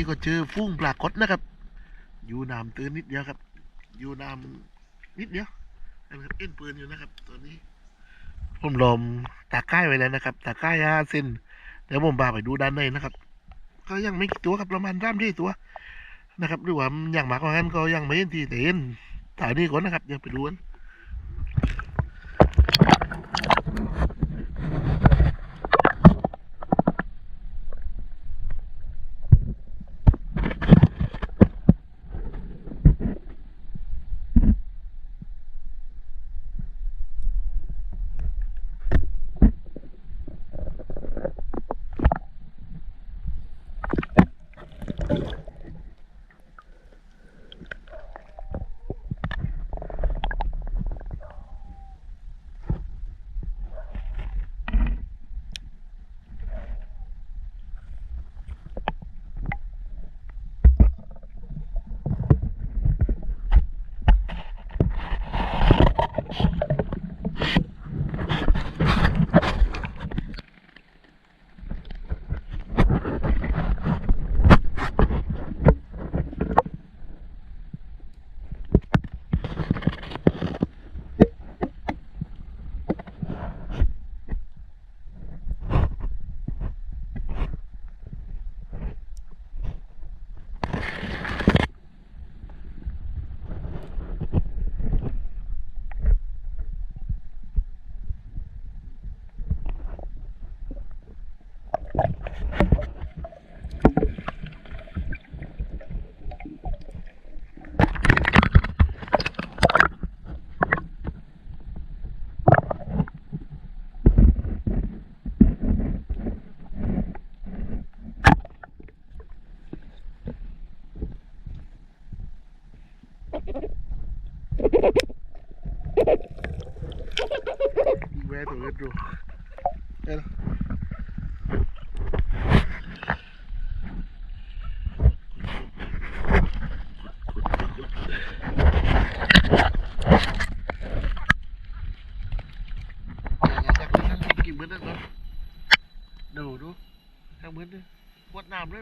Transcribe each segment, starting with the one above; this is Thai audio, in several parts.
นี้ก็เจอฟุ้งปลากดนะครับ อยู่น้ำตื้นนิดเดียวครับ อยู่น้ำนิดเดียวนะครับเอ็นปืนอยู่นะครับตัวนี้ ผมลอมตาใกล้ไว้แล้วนะครับตาใกล้ห้าเซนเดี๋ยวผมพาไปดูด้านในนะครับ ก็ยังไม่กี่ตัวครับประมาณสามที่ตัวนะครับหรือว่าอย่างหมากกว่านั้นก็ยังไม่เห็นที่แต่เห็นถ่ายนี่ก่อนนะครับเดี๋ยวไปดูกัน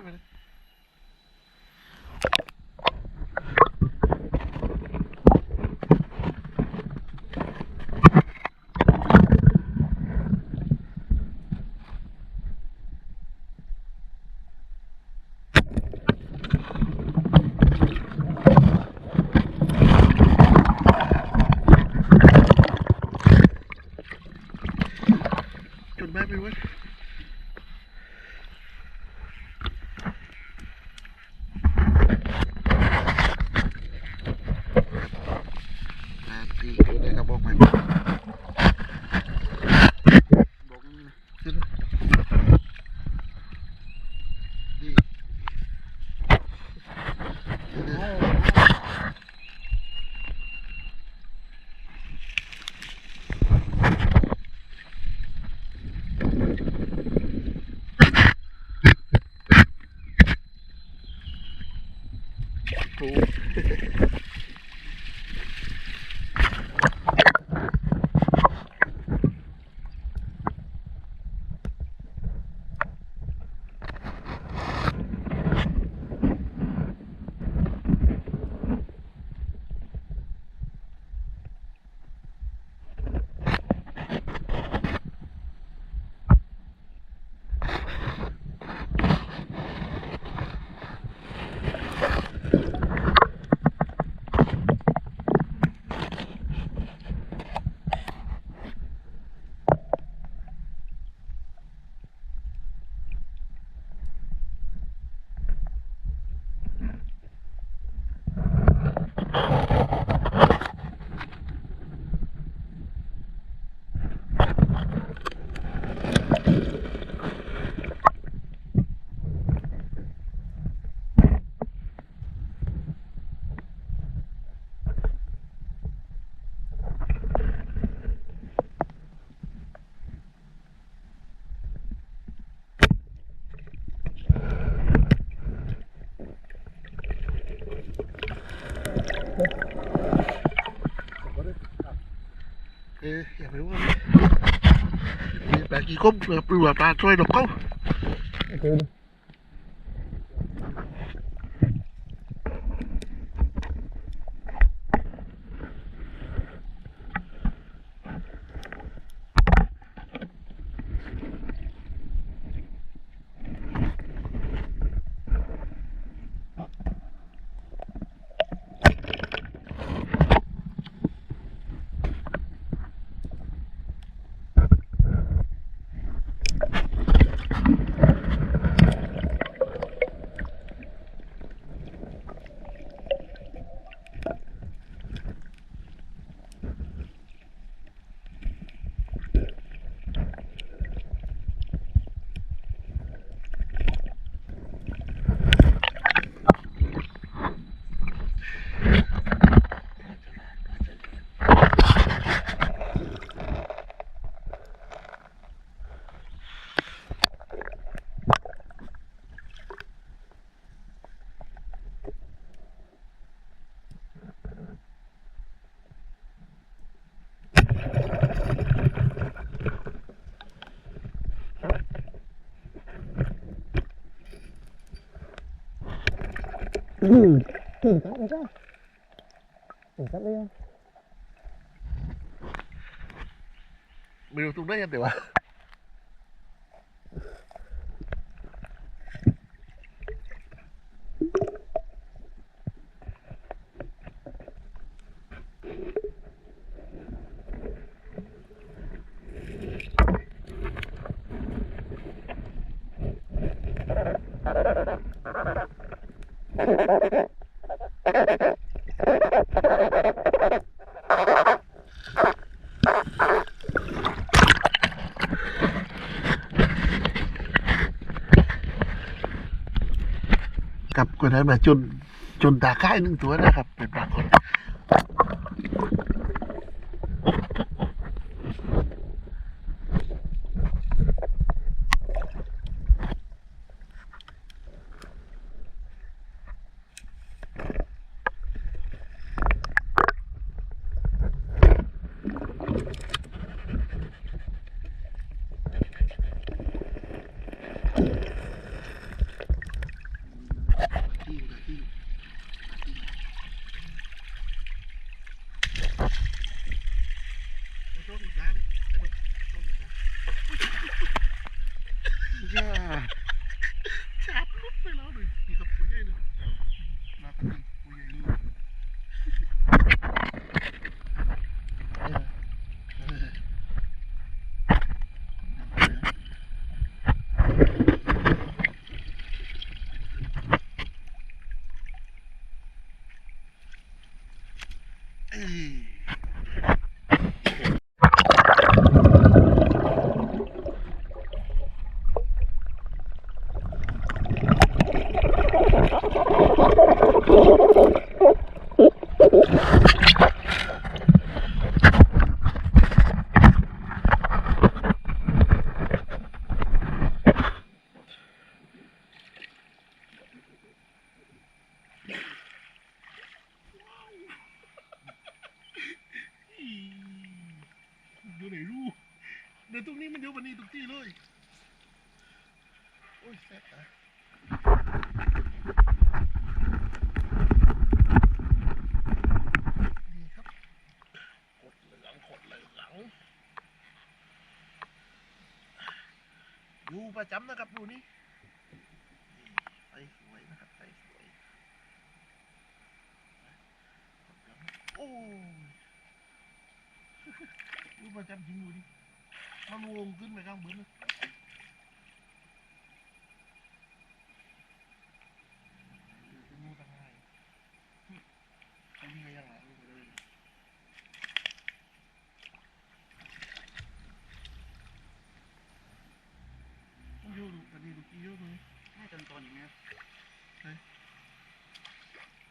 วัดน้ำ Oh. ออย่าไปว่ามีแปลากี่ก้มเปลือกปลาช่วยหลบเขา ถึงจับเลยจ้าถึงจับเล ยไม่รู้ตรงได้ยังแต่ว่ากับก็ได้มาจนจนตาค่ายหนึ่งตัวนะครับ เป็นปรากฏ Mm-hmm. นะคะนี่ครับขดเหลืองขดเหลืองอยู่ประจำนะครับดูนี่ใส่สวยนะครับใส่สวยโอ้ยรูปประจำจริงดูดิมันวงขึ้นไปข้างบนเลยเดี๋ยวจะมูตั้งไงไอ้นี่ก็ยังหลังอยู่เลยต้องโยดูกันดีดูกี่โยดูนี่ น่าจะตอนอย่างเงี้ย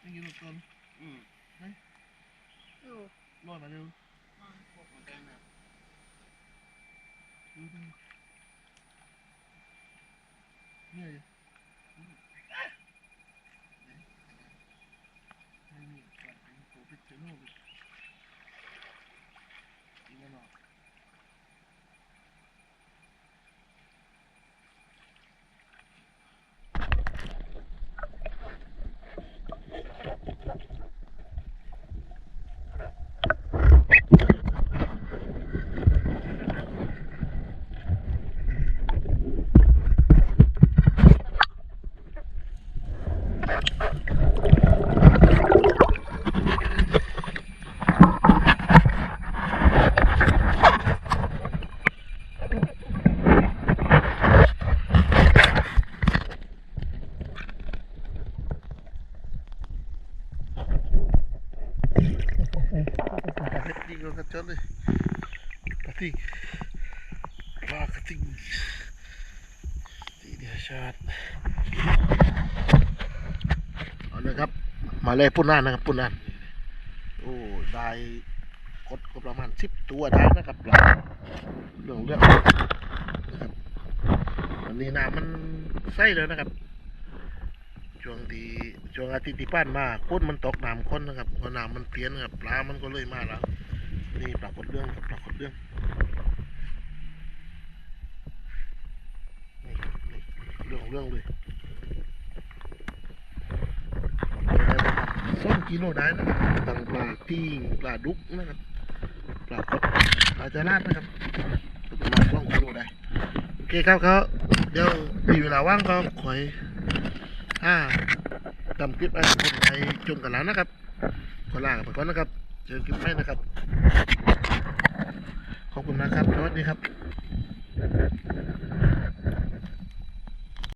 นี่กี่ลูกต้นอืมรอดมาเร็วพวกของแกงแบบดูดิเนี่ยนี่นี่ก่อนเป็นโปรเฟชชั่นอลเลยนี่แน่นอน เล็กยิงกันจั ดเลยกระติงปครับ มาเลยปุ่นนานนะครับปุ่นนานโอ้ได้กดก็ประมาณสิบตัวได้นะครับปลาเรื่องเรื่องนะครับวันนี้น้ำมันใสเลยนะครับช่วงที่ช่วงอาทิตย์ที่ผ่านมาก้นมันตกน้ำข้นนะครับพอน้ำมันเปลี่ยนนะครับปลามันก็เลยมาแล้ว นี่ปรากฏเรื่องปรากฏเรื่องเรื่องเรื่องเลย กิโลได้นะครับตั้งปลาที่ปลาดุกนะครับปลาคดปลาจาราดนะครับประมาณสองกิโลได้โอเคครับเขาเดี๋ยวมีเวลาว่างก็คอยอ่าทำคลิปให้คนไทยชมกันแล้วนะครับขอลาไปก่อนนะครับเจอคลิปใหม่นะครับขอบคุณนะครับสวัสดีครับ